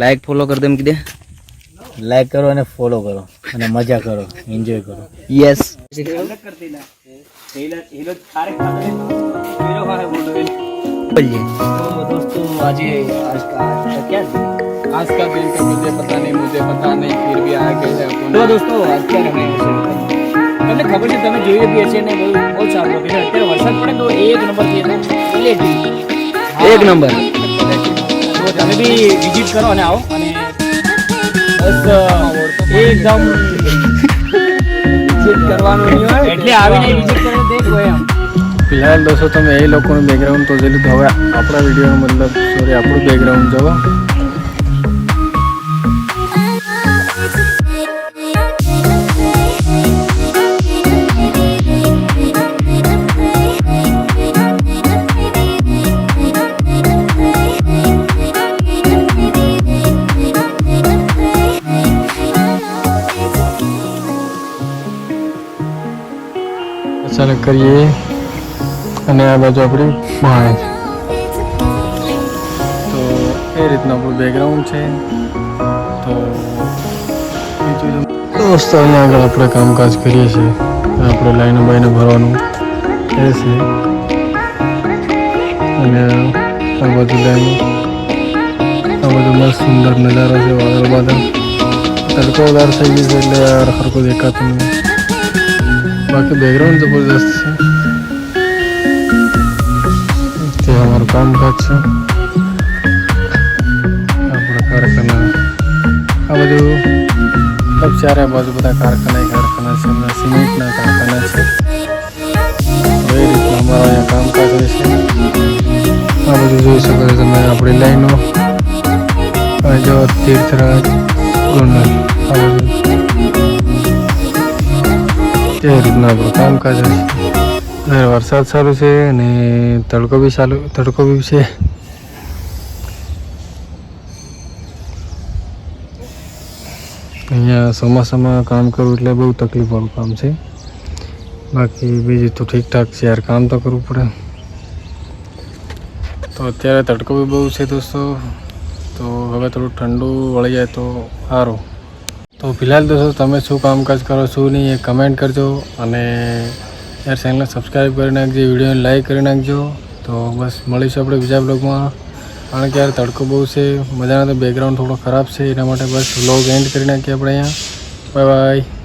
Like follow કરી દેમ કીધે like કરો અને ફોલો કરો અને મજા કરો એન્જોય કરો યસ બોલીએ તો દોસ્તો આજે આજ કા क्या आज का दिन का मुझे पता नहीं मुझे पता नहीं फिर भी आ गए हैं अपन તો દોસ્તો અત્યારે અમે તમને ખબર છે તમે જોઈ બી હશે ને બહુ બહુ સારું લોકેશન અત્યારે વરસાદ પડે તો એક નંબર થી એટલે એક નંબર તો તમે બી વિઝિટ કરો અને આવો. અને બસ એકદમ વિઝિટ કરવાનું નહીં હોય. એટલે આવીને વિઝિટ કરીને દેખો એમ ફિલહાલ દોસ્તો તમે એ લોકોનું બેકગ્રાઉન્ડ તો જોઈ લીધું. હવે આપણા વિડીયોનો મતલબ સોરી આપણું બેકગ્રાઉન્ડ જોવો. અચાનક કરીએ. અને આ બાજુ આપણી ભાણે તો એ રીતનું આપણું બેકગ્રાઉન્ડ છે. તો દોસ્તો, અહીંયા આગળ આપણે કામકાજ કરીએ છીએ. આપણે લાઈનો બાઈનો ભરવાનું એ છે. અને આ બાજુ લાઈનો. આ બધું મસ્ત સુંદર નજારો છે વાદળ વાદળ તડકો થઈ ગયો છે, એટલે યાર સરખું દેખાતું નહીં બાકી બેકગ્રાઉન્ડ જબરદસ્ત છે તે અમારું કામકાજ છે આપણા કારખાના આ બધું મતલબ ચારે બાજુ બધા કારખાના ય કારખાના છે હમણાં સિમેન્ટના કારખાના છે તો એ રીતના અમારા અહીંયા કામકાજ હોય છે આ બધું જોઈ શકો છો તમે આપણી લાઈનો આ જો તીર્થરાજ ગોંડલ આ બધું એ રીતના આપણું કામકાજ હોય. વરસાદ સારું છે અને તડકો બી સારું, તડકો બી છે. અહીંયા ચોમાસામાં કામ કરવું એટલે બહુ તકલીફવાળું કામ છે. બાકી બીજું તો ઠીકઠાક છે, યાર કામ તો કરવું પડે. તો અત્યારે તડકો બી બહુ છે દોસ્તો. તો હવે થોડું ઠંડુ વળી જાય તો સારું. તો ફિલહાલ દોસ્તો, તમે શું કામકાજ કરો, શું નહીં, એ કમેન્ટ કરજો અને યાર ચેનલને સબસ્ક્રાઈબ કરી નાખજો, વિડીયોને લાઈક કરી નાખજો. તો બસ, મળીશું આપણે બીજા બ્લોગમાં કારણ કે યાર તડકો બહુ છે, મજાના તો બેકગ્રાઉન્ડ થોડો ખરાબ છે, એના માટે બસ વ્લોગ એન્ડ કરી નાખીએ આપણે અહીંયા. Bye bye